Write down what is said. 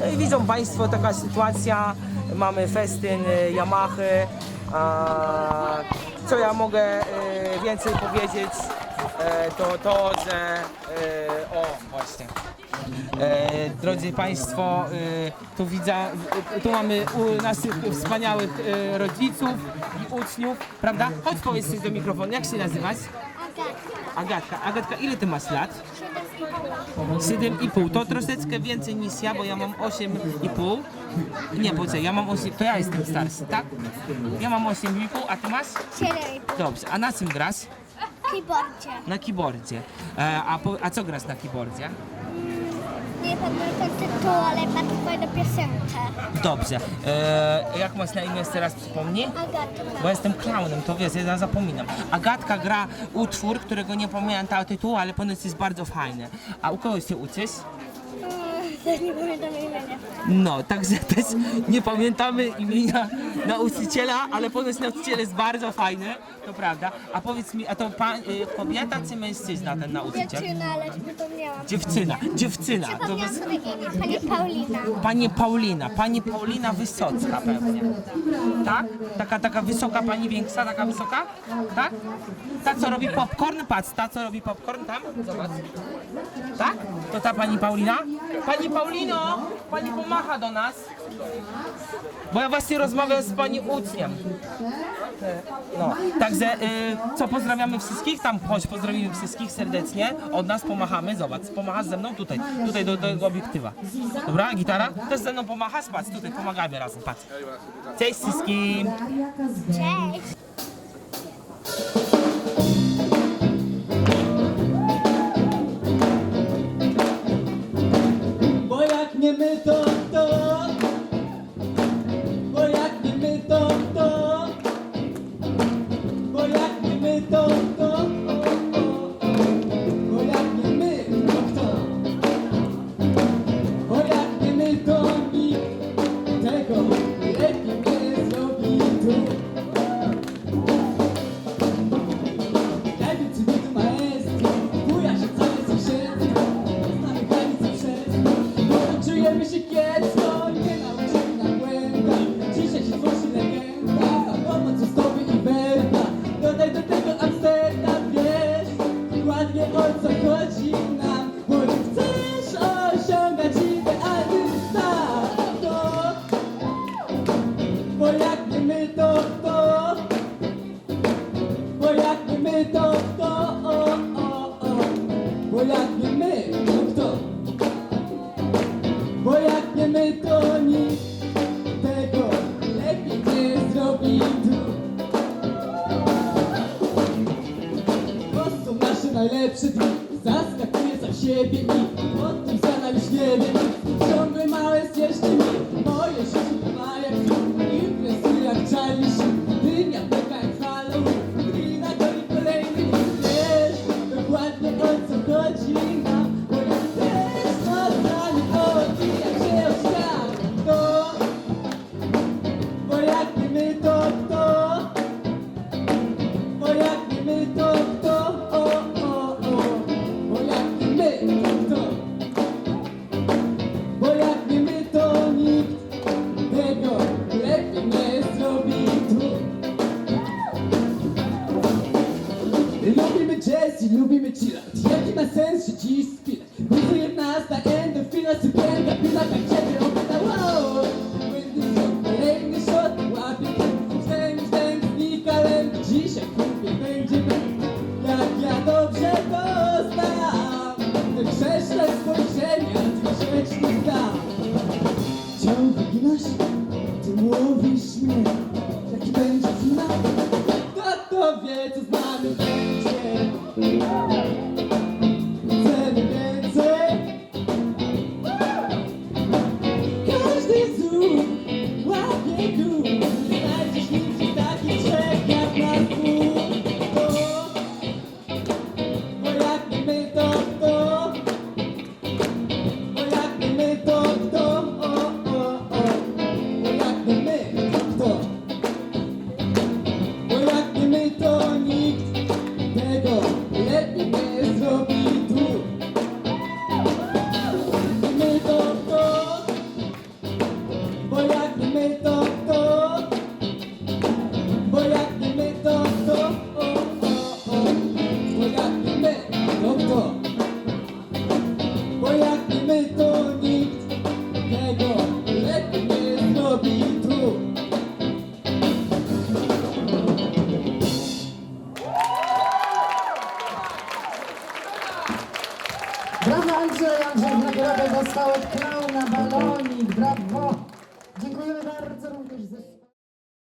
No i widzą Państwo taka sytuacja, mamy festyn y, Yamahy. A, co ja mogę y, więcej powiedzieć, e, to to, że y, o właśnie. E, drodzy Państwo, tu widzę, tu mamy u naszych wspaniałych rodziców i uczniów, prawda? Chodź powiedz do mikrofonu, jak się nazywasz? Agatka. Agatka, ile ty masz lat? 7,5. To troszeczkę więcej niż ja, bo ja mam 8,5. Nie, poczekaj, ja mam 8, to ja jestem starszy, tak? Ja mam 8,5, a ty masz? 7,5 Dobrze, a na czym grasz? keyboardzie. Na keyboardzie. E, a, po, a co grasz na keyboardzie? Nie pamiętam tytułu, ale bardzo fajną piosenkę. Dobrze. E, jak masz na imię, jeszcze raz przypomnij? Agatka. Bo jestem klaunem, to wiesz, ja zapominam. Agatka gra utwór, którego nie pamiętam tytułu, ale ponoć jest bardzo fajny. A u kogo się uczysz? Też nie pamiętam imienia. No, także też nie pamiętamy imienia nauczyciela, ale ponoć nauczyciel jest bardzo fajny, to prawda. A powiedz mi, a to pan, y, kobieta czy mężczyzna ten nauczyciel? Dziewczyna, ale zapomniałam. Dziewczyna, dziewczyna. To Zapomniałam bez... sobie imię, pani Paulina. Pani Paulina, pani Paulina Wysocka pewnie. Tak? Taka, taka wysoka pani większa, taka wysoka? Tak? Ta co robi popcorn? Patrz, ta co robi popcorn tam? Zobacz. Tak? To ta pani Paulina? Pani Paulino, pani pomacha do nas. Bo ja właśnie rozmawiam z pani uczniem. No, także y, co, pozdrawiamy wszystkich? Tam chodź, pozdrowimy wszystkich serdecznie. Od nas pomachamy, zobacz, pomachasz ze mną tutaj, tutaj do, do obiektywa. Dobra, gitara? Też ze mną pomachasz? Patrz, tutaj pomagamy razem, patrz. Cześć wszystkim! Cześć. Jak nie my to kto bo jak nie my to kto? Bo jak nie my to kto? Bo jak nie my to nikt tego lepiej nie zrobi tu. To są nasze najlepsze dni Zaskakuje za siebie i o tym już nie wiem Ciągle małe jest jeszcze mi Moje życie ma sens się dziś spinać Buzuje w nas ta endorfina Sukienka pyta tak ciebie opyta Wow. Kolejny shot Łapię Wstęp, wstęp, znika lęk Dzisiaj kupię będzie męk Jak ja dobrze to znam Te grzeszne spojrzenia Ty grzeczny znam Ciąg wyginasz Ty mówisz mnie Jaki będzie finał? Kto to wie co z nami będzie Brawo Andrzej, Andrzej nagrodę dostał od klauna balonik, brawo. Dziękujemy bardzo również.